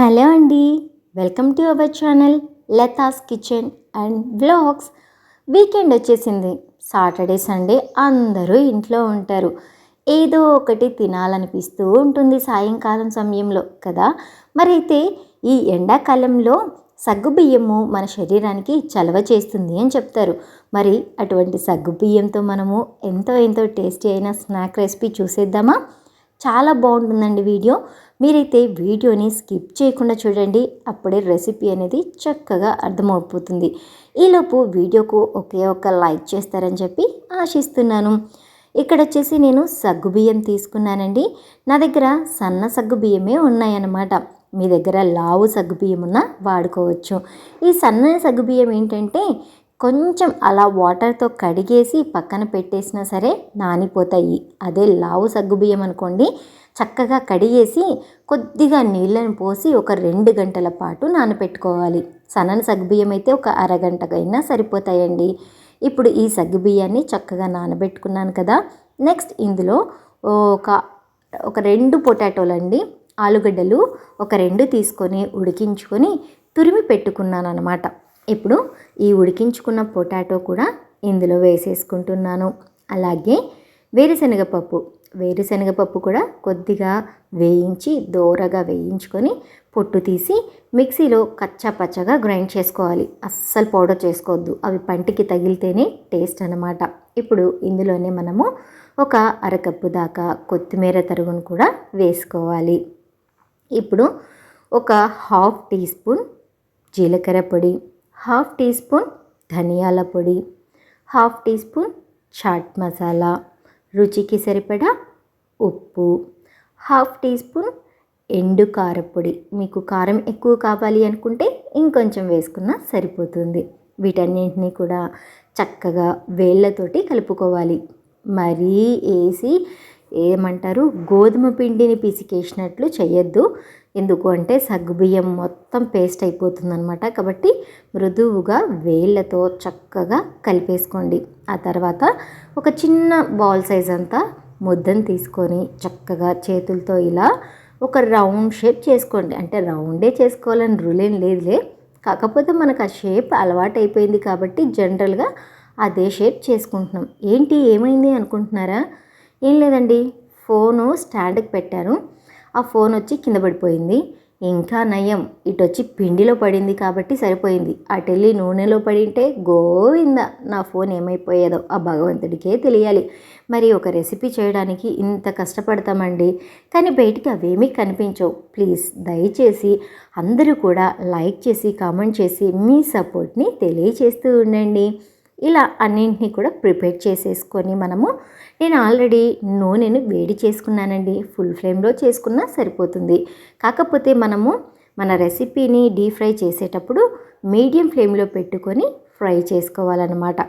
Hello అండి welcome to our channel Latha's kitchen and blogs weekend వచ్చేసింది Saturday Sunday అందరూ ఇంట్లో ఉంటారు. ఏదో ఒకటి తినాలనిపిస్తూ ఉంటుంది సాయంకాలం సమయంలో కదా? మరైతే ఈ ఎండాకాలంలో సగ్గుబియ్యము మన శరీరానికి చలవ చేస్తుంది అని చెప్తారు. మరి అటువంటి సగ్గుబియ్యంతో మనము ఎంతో ఎంతో టేస్టీ అయిన స్నాక్ రెసిపీ చూసేద్దామా? చాలా బాగుంటుందండి వీడియో. మీరైతే వీడియోని స్కిప్ చేయకుండా చూడండి అప్పుడే రెసిపీ అనేది చక్కగా అర్థమైపోతుంది ఈలోపు వీడియోకు ఒకే ఒక లైక్ చేస్తారని చెప్పి ఆశిస్తున్నాను. ఇక్కడ వచ్చేసి నేను సగ్గుబియ్యం తీసుకున్నానండి. నా దగ్గర సన్న సగ్గుబియ్యమే ఉన్నాయన్నమాట. మీ దగ్గర లావు సగ్గుబియ్యం ఉన్నా వాడుకోవచ్చు. ఈ సన్న సగ్గుబియ్యం ఏంటంటే కొంచెం అలా వాటర్తో కడిగేసి పక్కన పెట్టేసినా సరే నానిపోతాయి. అదే లావు సగ్గుబియ్యం అనుకోండి. చక్కగా కడిగేసి కొద్దిగా నీళ్ళను పోసి ఒక రెండు గంటల పాటు నానపెట్టుకోవాలి. సన్నని సగ్గుబియ్యం అయితే ఒక అరగంటకైనా సరిపోతాయండి. ఇప్పుడు ఈ సగ్గుబియ్యాన్ని చక్కగా నానబెట్టుకున్నాను కదా. నెక్స్ట్ ఇందులో ఒక ఒక రెండు పొటాటోలు అండి. ఆలుగడ్డలు ఒక రెండు తీసుకొని ఉడికించుకొని తురిమి పెట్టుకున్నాను అనమాట ఇప్పుడు ఈ ఉడికించుకున్న పొటాటో కూడా ఇందులో వేసేసుకుంటున్నాను. అలాగే వేరుశనగపప్పు. వేరుశనగపప్పు కూడా కొద్దిగా వేయించి దోరగా వేయించుకొని పొట్టు తీసి మిక్సీలో కచ్చా పచ్చగా గ్రైండ్ చేసుకోవాలి. అస్సలు పౌడర్ చేసుకోవద్దు. అవి పంటికి తగిలితేనే టేస్ట్ అనమాట ఇప్పుడు ఇందులోనే మనము ఒక అరకప్పు దాకా కొత్తిమీర తరుగును కూడా వేసుకోవాలి. ఇప్పుడు ఒక హాఫ్ టీ స్పూన్ జీలకర్ర పొడి హాఫ్ టీ స్పూన్ ధనియాల పొడి half teaspoon chaat masala. రుచికి సరిపడా ఉప్పు హాఫ్ టీ స్పూన్ ఎండు కారపొడి మీకు కారం ఎక్కువ కావాలి అనుకుంటే ఇంకొంచెం వేసుకున్నా సరిపోతుంది. వీటన్నింటినీ కూడా చక్కగా వేళ్ళతోటి కలుపుకోవాలి. మరీ వేసి ఏమంటారు గోధుమ పిండిని పిసికేసినట్లు చేయొద్దు. ఎందుకు అంటే సగ్గుబియ్యం మొత్తం పేస్ట్ అయిపోతుందనమాట కాబట్టి మృదువుగా వేళ్ళతో చక్కగా కలిపేసుకోండి. ఆ తర్వాత ఒక చిన్న బాల్ సైజ్ అంతా ముద్దను తీసుకొని చక్కగా చేతులతో ఇలా ఒక రౌండ్ షేప్ చేసుకోండి. అంటే రౌండే చేసుకోవాలని రూల్ ఏం లేదులే. కాకపోతే మనకు ఆ షేప్ అలవాటు అయిపోయింది కాబట్టి జనరల్గా అదే షేప్ చేసుకుంటున్నాం. ఏంటి ఏమైంది అనుకుంటున్నారా? ఏం లేదండి. ఫోను స్టాండ్కి పెట్టాను. ఆ ఫోన్ వచ్చి కింద పడిపోయింది. ఇంకా నయం ఇటు వచ్చి పిండిలో పడింది కాబట్టి సరిపోయింది. అటెళ్ళి నూనెలో పడింటే గోవింద నా ఫోన్ ఏమైపోయేదో ఆ భగవంతుడికే తెలియాలి. మరి ఒక రెసిపీ చేయడానికి ఇంత కష్టపడతామండి. కానీ బయటికి అవేమీ కనిపించవు. ప్లీజ్ దయచేసి అందరూ కూడా లైక్ చేసి కామెంట్ చేసి మీ సపోర్ట్ని తెలియచేస్తూ ఉండండి. ఇలా అన్నింటినీ కూడా ప్రిపేర్ చేసేసుకొని మనము నేను ఆల్రెడీ నూనెను వేడి చేసుకున్నానండి. ఫుల్ ఫ్లేమ్లో చేసుకున్నా సరిపోతుంది. కాకపోతే మనము మన రెసిపీని డీప్ ఫ్రై చేసేటప్పుడు మీడియం ఫ్లేమ్లో పెట్టుకొని ఫ్రై చేసుకోవాలన్నమాట.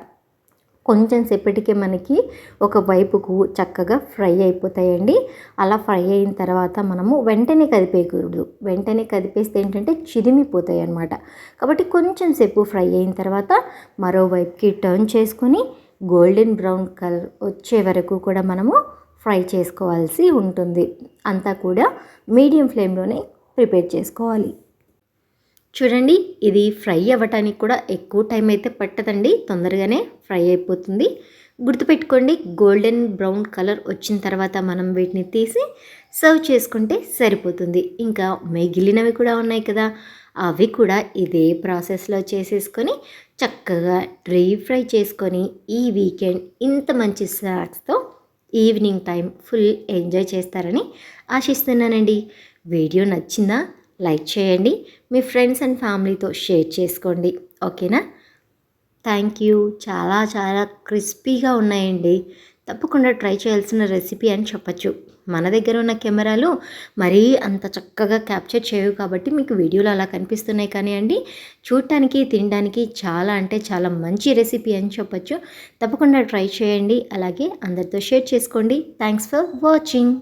కొంచెం సేపటికే మనకి ఒక వైపుకు చక్కగా ఫ్రై అయిపోతాయండి. అలా ఫ్రై అయిన తర్వాత మనము వెంటనే కదిపేయకూడదు. వెంటనే కదిపేస్తే ఏంటంటే చిదిమిపోతాయి అనమాట కాబట్టి కొంచెం సేపు ఫ్రై అయిన తర్వాత మరోవైపుకి టర్న్ చేసుకొని గోల్డెన్ బ్రౌన్ కలర్ వచ్చే వరకు కూడా మనము ఫ్రై చేసుకోవాల్సి ఉంటుంది. అంతా కూడా మీడియం ఫ్లేమ్లోనే ప్రిపేర్ చేసుకోవాలి. చూడండి ఇది ఫ్రై అవ్వటానికి కూడా ఎక్కువ టైం అయితే పట్టదండి. తొందరగానే ఫ్రై అయిపోతుంది. గుర్తుపెట్టుకోండి గోల్డెన్ బ్రౌన్ కలర్ వచ్చిన తర్వాత మనం వీటిని తీసి సర్వ్ చేసుకుంటే సరిపోతుంది. ఇంకా మిగిలినవి కూడా ఉన్నాయి కదా అవి కూడా ఇదే ప్రాసెస్లో చేసేసుకొని చక్కగా డ్రై ఫ్రై చేసుకొని ఈ వీకెండ్ ఇంత మంచి స్నాక్స్తో ఈవినింగ్ టైం ఫుల్ ఎంజాయ్ చేస్తారని ఆశిస్తున్నానండి. వీడియో నచ్చిందా? లైక్ చేయండి మీ ఫ్రెండ్స్ అండ్ ఫ్యామిలీతో షేర్ చేసుకోండి. ఓకేనా? Thank you. చాలా చాలా క్రిస్పీగా ఉన్నాయండి. తప్పకుండా ట్రై చేయాల్సిన రెసిపీ అని చెప్పచ్చు. మన దగ్గర ఉన్న కెమెరాలు మరీ అంత చక్కగా క్యాప్చర్ చేయవు కాబట్టి మీకు వీడియోలు అలా కనిపిస్తున్నాయి కానీ అండి చూడటానికి తినడానికి చాలా అంటే చాలా మంచి రెసిపీ అని చెప్పచ్చు. తప్పకుండా ట్రై చేయండి. అలాగే అందరితో షేర్ చేసుకోండి. Thanks for watching.